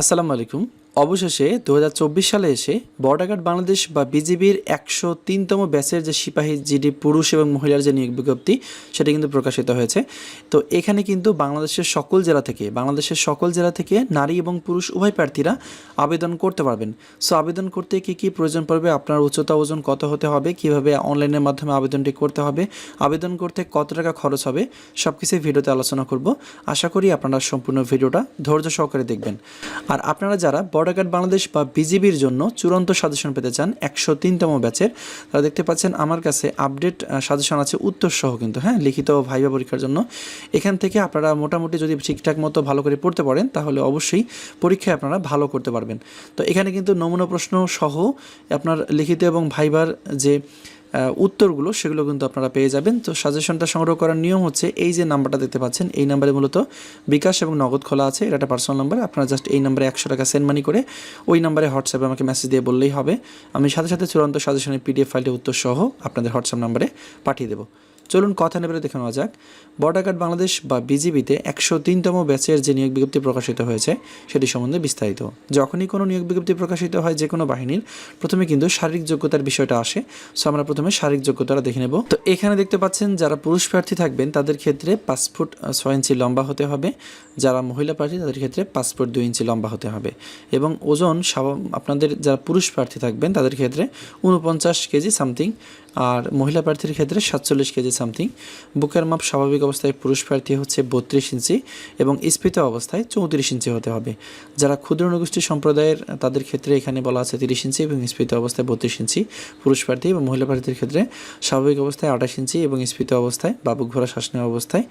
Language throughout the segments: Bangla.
আসসালামু আলাইকুম। অবশেষে দু হাজার চব্বিশ সালে এসে বর্ডার বাংলাদেশ বা বিজিবির একশো তিনতম ব্যাচের যে সিপাহী জিডি পুরুষ এবং মহিলার যে নিয়োগ বিজ্ঞপ্তি, সেটা কিন্তু প্রকাশিত হয়েছে। তো এখানে কিন্তু বাংলাদেশের সকল জেলা থেকে, বাংলাদেশের সকল জেলা থেকে নারী এবং পুরুষ উভয় প্রার্থীরা আবেদন করতে পারবেন। সো আবেদন করতে কী কী প্রয়োজন পড়বে, আপনার উচ্চতা, ওজন কত হতে হবে, কীভাবে অনলাইনের মাধ্যমে আবেদনটি করতে হবে, আবেদন করতে কত টাকা খরচ হবে সব কিছু ভিডিওতে আলোচনা করব। আশা করি আপনারা সম্পূর্ণ ভিডিওটা ধৈর্য সহকারে দেখবেন। আর আপনারা যারা বর্ডার গার্ড বাংলাদেশ বা বিজিবির জন্য চূড়ান্ত সাজেশন পেতে চান একশো তিনতম ব্যাচের। তারা দেখতে পাচ্ছেন আমার কাছে আপডেট সাজেশন আছে উত্তর সহ কিন্তু হ্যাঁ লিখিত ভাইবা পরীক্ষার জন্য। এখান থেকে আপনারা মোটামুটি যদি ঠিকঠাক মতো ভালো করে পড়তে পারেন, তাহলে অবশ্যই পরীক্ষায় আপনারা ভালো করতে পারবেন। তো এখানে কিন্তু নমুনা প্রশ্ন সহ আপনার লিখিত এবং ভাইবার যে উত্তরগুলো সেগুলো কিন্তু আপনারা পেয়ে যাবেন। তো সাজেশনটা সংগ্রহ করার নিয়ম হচ্ছে এই যে নাম্বারটা দেখতে পাচ্ছেন, এই নাম্বারে মূলত বিকাশ এবং নগদ খোলা আছে, এটা একটা পার্সোনাল নাম্বার আপনারা জাস্ট এই নাম্বারে একশো টাকা সেন্ড মানি করে ওই নাম্বারে হোয়াটসঅ্যাপে আমাকে মেসেজ দিয়ে বললেই হবে। আমি সাথে সাথে চূড়ান্ত সাজেশনের পিডিএফ ফাইলটি উত্তর সহ আপনাদের হোয়াটসঅ্যাপ নাম্বারে পাঠিয়ে দেবো। চলুন কথা নেবে দেখে নেওয়া যাক। বর্ডার গার্ড বাংলাদেশ বা বিজিবিতে একশো তিনতম ব্যাচের যে নিয়োগ বিজ্ঞপ্তি প্রকাশিত হয়েছে, সেটি সম্বন্ধে বিস্তারিত। যখনই কোনো নিয়োগ বিজ্ঞপ্তি প্রকাশিত হয় যে কোনো বাহিনীর, প্রথমে কিন্তু শারীরিক যোগ্যতার বিষয়টা আসে। সো আমরা প্রথমে শারীরিক যোগ্যতাটা দেখে নেব। তো এখানে দেখতে পাচ্ছেন, যারা পুরুষ প্রার্থী থাকবেন, তাদের ক্ষেত্রে পাঁচ ফুট ছয় ইঞ্চি লম্বা হতে হবে। যারা মহিলা প্রার্থী, তাদের ক্ষেত্রে পাঁচ ফুট দুই ইঞ্চি লম্বা হতে হবে। এবং ওজন আপনাদের যারা পুরুষ প্রার্থী থাকবেন, তাদের ক্ষেত্রে উনপঞ্চাশ কেজি সামথিং আর মহিলা প্রার্থীর ক্ষেত্রে সাতচল্লিশ কেজি সামথিং। বুকের মাপ স্বাভাবিক অবস্থায় পুরুষ প্রার্থী হচ্ছে বত্রিশ ইঞ্চি এবং স্ফীত অবস্থায় চৌত্রিশ ইঞ্চি হতে হবে। যারা ক্ষুদ্র নগোষ্ঠী সম্প্রদায়ের, তাদের ক্ষেত্রে এখানে বলা আছে তিরিশ ইঞ্চি এবং স্ফীত অবস্থায় বত্রিশ ইঞ্চি। পুরুষ প্রার্থী এবং মহিলা প্রার্থীর ক্ষেত্রে স্বাভাবিক অবস্থায় আঠাশ ইঞ্চি এবং স্ফীত অবস্থায় বা বুক ভরা শ্বাস নেওয়া অবস্থায়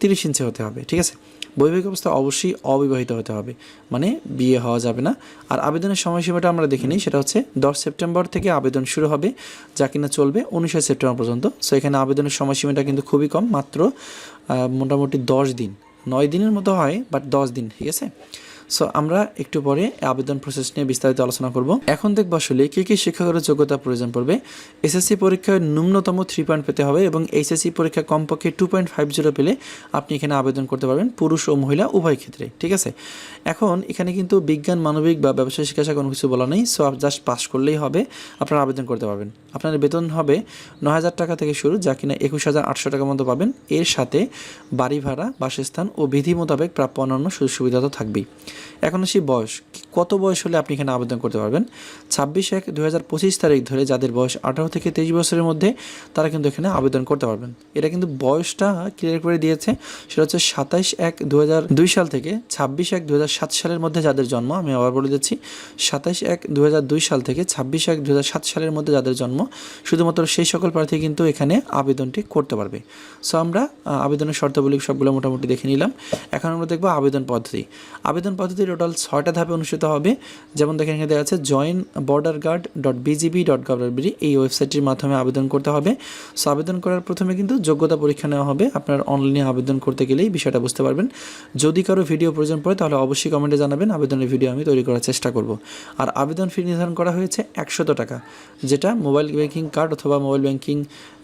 তিরিশ ইঞ্চি হতে হবে, ঠিক আছে? বৈবাহিক অবস্থা অবশ্যই অবিবাহিত হতে হবে মানে বিয়ে হওয়া যাবে না। আর আবেদনের সময়সীমাটা আমরা দেখে নিই, সেটা হচ্ছে দশ সেপ্টেম্বর থেকে আবেদন শুরু হবে, যা কিনা চলবে উনিশে সেপ্টেম্বর পর্যন্ত। সো এখানে আবেদনের সময়সীমাটা কিন্তু খুবই কম, মাত্র মোটামুটি দশ দিন। নয় দিনের মতো হয় বাট দশ দিন, ঠিক আছে? সো আমরা একটু পরে আবেদন প্রসেস নিয়ে বিস্তারিত আলোচনা করব। এখন দেখব আসলে কী কী শিক্ষাগত যোগ্যতা প্রয়োজন পড়বে। এসএসসি পরীক্ষায় ন্যূনতম থ্রি পয়েন্ট পেতে হবে এবং এইচএসসি পরীক্ষা কমপক্ষে টু পয়েন্ট ফাইভ জিরো পেলে আপনি এখানে আবেদন করতে পারবেন পুরুষ ও মহিলা উভয় ক্ষেত্রে, ঠিক আছে? এখন এখানে কিন্তু বিজ্ঞান, মানবিক বা ব্যবসায় শিক্ষা কোনো কিছু বলা নেই সো জাস্ট পাস করলেই হবে, আপনারা আবেদন করতে পারবেন। আপনার বেতন হবে ন হাজার টাকা থেকে শুরু, যা কিনা একুশ হাজার আটশো টাকার মতো পাবেন। এর সাথে বাড়ি ভাড়া, বাসস্থান ও বিধি মোতাবেক প্রাপ্য অন্যান্য সুযোগ সুবিধা তো থাকবেই। এখন আসি বয়স। কত বয়স হলে আপনি এখানে আবেদন করতে পারবেন? ছাব্বিশ এক দু তারিখ ধরে যাদের বয়স আঠারো থেকে তেইশ বছরের মধ্যে, তারা কিন্তু এখানে আবেদন করতে পারবেন। এটা কিন্তু বয়সটা ক্লিয়ার করে দিয়েছে। সেটা হচ্ছে সাতাইশ এক দু সাল থেকে, ছাব্বিশ এক দু সালের মধ্যে যাদের জন্ম, আমি আবার বলে দিচ্ছি, সাতাইশ এক দু সাল থেকে, ছাব্বিশ এক দু সালের মধ্যে যাদের জন্ম, শুধুমাত্র সেই সকল প্রার্থী কিন্তু এখানে আবেদনটি করতে পারবে। সো আমরা আবেদনের শর্তাবলী সবগুলো মোটামুটি দেখে নিলাম। এখন আমরা দেখব আবেদন পদ্ধতি। আবেদন পদ্ধতি টোটাল ছয়টা ধাপে অনুষ্ঠিত হবে। যেমন দেখেন এখানে দেওয়া আছে join border guard dot BGB dot government এই ওয়েবসাইটটির মাধ্যমে আবেদন করতে হবে। সো আবেদন করার প্রথমে কিন্তু যোগ্যতা পরীক্ষা নেওয়া হবে। আপনার অনলাইনে আবেদন করতে গেলেই বিষয়টা বুঝতে পারবেন। যদি কারও ভিডিও প্রয়োজন পড়ে, তাহলে অবশ্যই কমেন্টে জানাবেন। আবেদনের ভিডিও আমি তৈরি করার চেষ্টা করব। আর আবেদন ফি নির্ধারণ করা হয়েছে একশত টাকা, যেটা মোবাইল ব্যাংকিং কার্ড অথবা মোবাইল ব্যাংকিং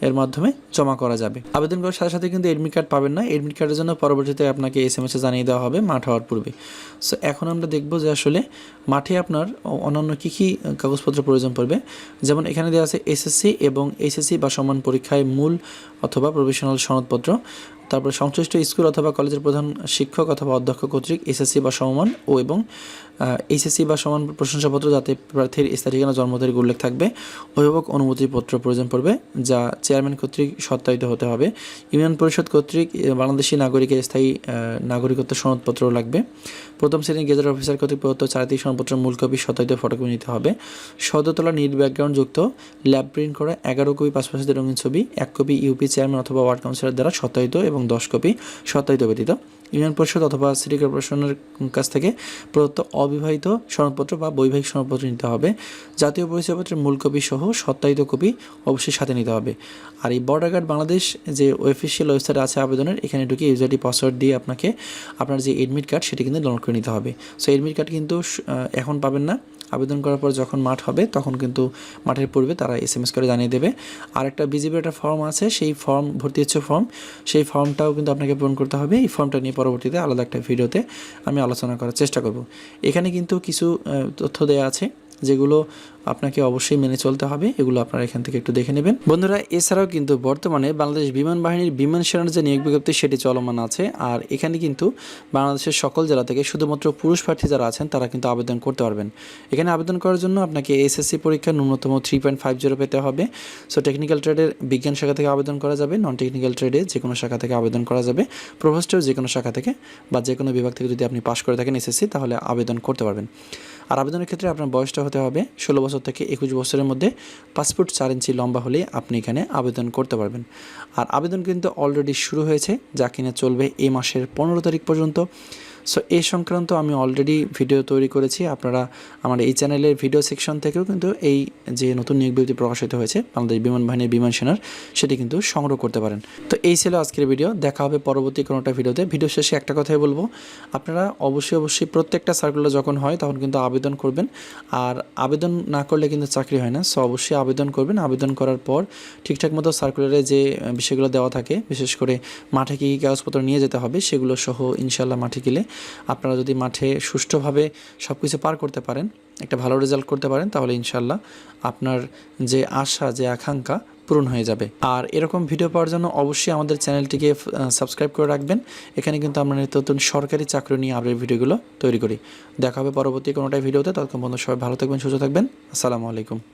এর মাধ্যমে জমা করা যাবে। আবেদন করার সাথে সাথে কিন্তু এডমিট কার্ড পাবেন না। এডমিট কার্ডের জন্য পরবর্তীতে আপনাকে এস এম এসে জানিয়ে দেওয়া হবে মাঠ হওয়ার পূর্বে। সো এখন আমরা দেখব যে আসলে মাঠে আপনার অন্যান্য কী কী কাগজপত্র প্রয়োজন পড়বে। যেমন এখানে দেওয়া আছে এসএসসি এবং এসএসসি বা সমান পরীক্ষায় মূল অথবা প্রফেশনাল সনদপত্র। তারপরে সংশ্লিষ্ট স্কুল অথবা কলেজের প্রধান শিক্ষক অথবা অধ্যক্ষ কর্তৃক এসএসসি বা সমমান ও এবং এইচএসসি বা সমান প্রশংসাপত্র যাতে প্রার্থীর স্থায়ী ঠিকানা জন্ম তারিখ উল্লেখ থাকবে, অভিভাবক অনুমতিপত্র প্রয়োজন পড়বে, যা চেয়ারম্যান কর্তৃক সত্যায়িত হতে হবে। ইউনিয়ন পরিষদ কর্তৃক বাংলাদেশি নাগরিকের স্থায়ী নাগরিকত্ব সনদপত্র লাগবে। প্রথম শ্রেণির গেজেট অফিসার কর্তৃক প্রদত্ত চারিত্রিক সনদপত্রের মূল কপি, সত্যায়িত ফটোকপি নিতে হবে। সদতলা নীল ব্যাকগ্রাউন্ড যুক্ত ল্যাব প্রিন্ট করা, এগারো কপি পাসপোর্টের রঙিন ছবি, এক কপি ইউপি চেয়ারম্যান অথবা ওয়ার্ড কাউন্সিলর দ্বারা সত্যায়িত এবং দশ কপি সত্যায়িত ব্যতীত। ইউনিয়ন পরিষদ অথবা সিটি কর্পোরেশনের কাছ থেকে প্রদত্ত অবিবাহিত সনদপত্র বা বৈবাহিক সনদপত্র নিতে হবে। জাতীয় পরিচয়পত্রের মূল কপি সহ সত্যায়িত কপি অবশ্যই সাথে নিতে হবে। আর এই বর্ডার গার্ড বাংলাদেশ যে অফিসিয়াল ওয়েবসাইট আছে আবেদনের, এখানে ঢুকে ইউজারটি পাসওয়ার্ড দিয়ে আপনাকে আপনার যে এডমিট কার্ড সেটি কিন্তু ডাউনলোড করে নিতে হবে। সো এডমিট কার্ড কিন্তু এখন পাবেন না। আবেদন করার পর যখন মাঠ হবে, তখন কিন্তু মাঠের পূর্বে তারা এস এম এস করে জানিয়ে দেবে। আর একটা বিজিবির একটা ফর্ম আছে, সেই ফর্ম ভর্তি হচ্ছে ফর্ম সেই ফর্মটাও কিন্তু আপনাকে পূরণ করতে হবে। এই ফর্মটা নিয়ে পরবর্তীতে আলাদা একটা ভিডিওতে আমি আলোচনা করার চেষ্টা করব। এখানে কিন্তু কিছু তথ্য দেওয়া আছে। যেগুলো আপনাকে অবশ্যই মেনে চলতে হবে, এগুলো আপনারা এখান থেকে একটু দেখে নেবেন। বন্ধুরা, এছাড়াও কিন্তু বর্তমানে বাংলাদেশ বিমান বাহিনীর বিমান সেনার যে নিয়োগ বিজ্ঞপ্তি, সেটি চলমান আছে। আর এখানে কিন্তু বাংলাদেশের সকল জেলা থেকে শুধুমাত্র পুরুষ প্রার্থী যারা আছেন, তারা কিন্তু আবেদন করতে পারবেন। এখানে আবেদন করার জন্য আপনাকে এসএসসি পরীক্ষা ন্যূনতম থ্রি পয়েন্ট ফাইভ জিরো পেতে হবে। সো টেকনিক্যাল ট্রেডের বিজ্ঞান শাখা থেকে আবেদন করা যাবে নন টেকনিক্যাল ট্রেডে যে কোনো শাখা থেকে আবেদন করা যাবে। প্রভোস্টের যে কোনো শাখা থেকে বা যে কোনো বিভাগ থেকে যদি আপনি পাশ করে থাকেন এসএসসি, তাহলে আবেদন করতে পারবেন। আর আবেদনের ক্ষেত্রে আপনার বয়সটা হতে হবে ষোলো বছর থেকে একুশ বছরের মধ্যে। পাসপোর্ট চার ইঞ্চি লম্বা হলে আপনি এখানে আবেদন করতে পারবেন। আর আবেদন কিন্তু অলরেডি শুরু হয়েছে, যা কিনা চলবে এই মাসের পনেরো তারিখ পর্যন্ত। সো এই সংক্রান্ত আমি অলরেডি ভিডিও তৈরি করেছি। আপনারা আমার এই চ্যানেলের ভিডিও সেকশন থেকেও কিন্তু এই যে নতুন নিয়োগ বিজ্ঞপ্তি প্রকাশিত হয়েছে, বাংলাদেশ বিমান বাহিনীর বিমান সেনার, সেটি কিন্তু সংগ্রহ করতে পারেন। তো এই ছিল আজকের ভিডিও দেখা হবে পরবর্তী কোনোটা ভিডিওতে ভিডিও শেষে একটা কথাই বলব। আপনারা অবশ্যই অবশ্যই প্রত্যেকটা সার্কুলার যখন হয়, তখন কিন্তু আবেদন করবেন। আর আবেদন না করলে কিন্তু চাকরি হয় না। সো অবশ্যই আবেদন করবেন। আবেদন করার পর ঠিকঠাক মতো সার্কুলারে যে বিষয়গুলো দেওয়া থাকে, বিশেষ করে মাঠে কী কী কাগজপত্র নিয়ে যেতে হবে, সেগুলো সহ ইনশাল্লাহ মাঠে গেলে আপনারা যদি মাঠে সুষ্ঠুভাবে সব কিছু পার করতে পারেন, একটা ভালো রেজাল্ট করতে পারেন, তাহলে ইনশাল্লাহ আপনার যে আশা, যে আকাঙ্ক্ষা পূরণ হয়ে যাবে। আর এরকম ভিডিও পাওয়ার জন্য অবশ্যই আমাদের চ্যানেলটিকে সাবস্ক্রাইব করে রাখবেন। এখানে কিন্তু আমরা নতুন সরকারি চাকরি নিয়ে আপডেট ভিডিওগুলো তৈরি করি। দেখা হবে পরবর্তী কোনোটাই ভিডিওতে ততক্ষণ বন্ধু সবাই ভালো থাকবেন, সুস্থ থাকবেন। আসসালামু আলাইকুম।